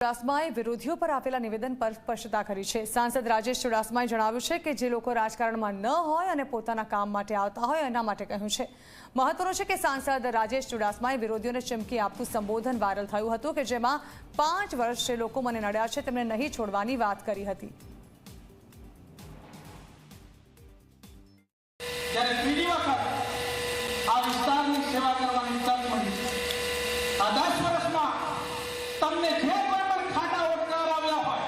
ચુડાસમાએ વિરોધીઓ પર આપેલા નિવેદન પર સ્પષ્ટતા કરી છે. સાંસદ રાજેશ ચુડાસમાએ જણાવ્યું છે કે જે લોકો રાજકારણમાં ન હોય અને પોતાના કામ માટે આવતા હોય એના માટે કહ્યું છે. મહત્વનું છે કે સાંસદ રાજેશ ચુડાસમાએ વિરોધીઓને ચીમકી આપતું સંબોધન વાયરલ થયું હતું કે જેમાં પાંચ વર્ષ જે લોકો મને નડ્યા છે તેમને નહીં છોડવાની વાત કરી હતી. ત્યારે ત્રીજી વખત આ વિસ્તારની સેવા કરવાની તક મળી છે આ દસ વર્ષમાં તમને જે કોઈ પણ ખાટા ઓટકાર આવ્યા હોય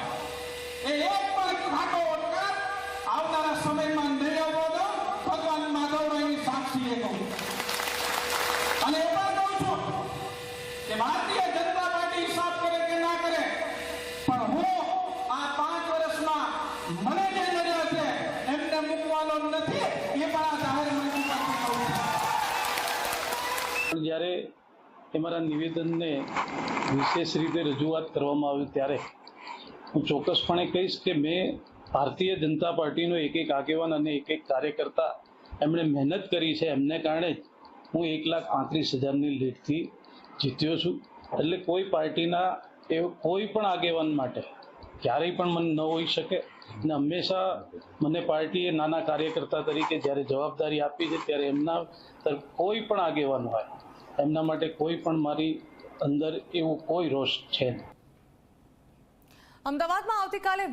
એ એક પણ ખાટો ઓટકાર આવનારા સમયમાં નહીં આવવો દો ભગવાન માધવરાયની સાક્ષીએ કહું અને એ પણ કહું છું કે ભારતીય જનતા પાર્ટી હિસાબ કરે કે ના કરે પણ હું આ પાંચ વર્ષમાં મને જે નજર છે, એમને મૂકવાનો નથી, એ પણ આ જાહેર મંત્રી જ્યારે એ મારા નિવેદનને વિશેષ રીતે રજૂઆત કરવામાં આવી ત્યારે હું ચોક્કસપણે કહીશ કે મેં ભારતીય જનતા પાર્ટીનો એક એક આગેવાન અને એક એક કાર્યકર્તા એમણે મહેનત કરી છે. એમને કારણે જ હું એક લાખ પાંત્રીસ હજારની લીડથી જીત્યો છું. એટલે કોઈ પાર્ટીના એ કોઈ પણ આગેવાન માટે, ક્યારેય પણ મન ન હોઈ શકે. અને હંમેશા મને પાર્ટીએ નાના કાર્યકર્તા તરીકે જ્યારે જવાબદારી આપી છે, ત્યારે એમના તરફ કોઈ પણ આગેવાન હોય, એમના માટે કોઈ પણ મારી અંદર એવું કોઈ રોષ છે અમદાવાદમાં આવતીકાલે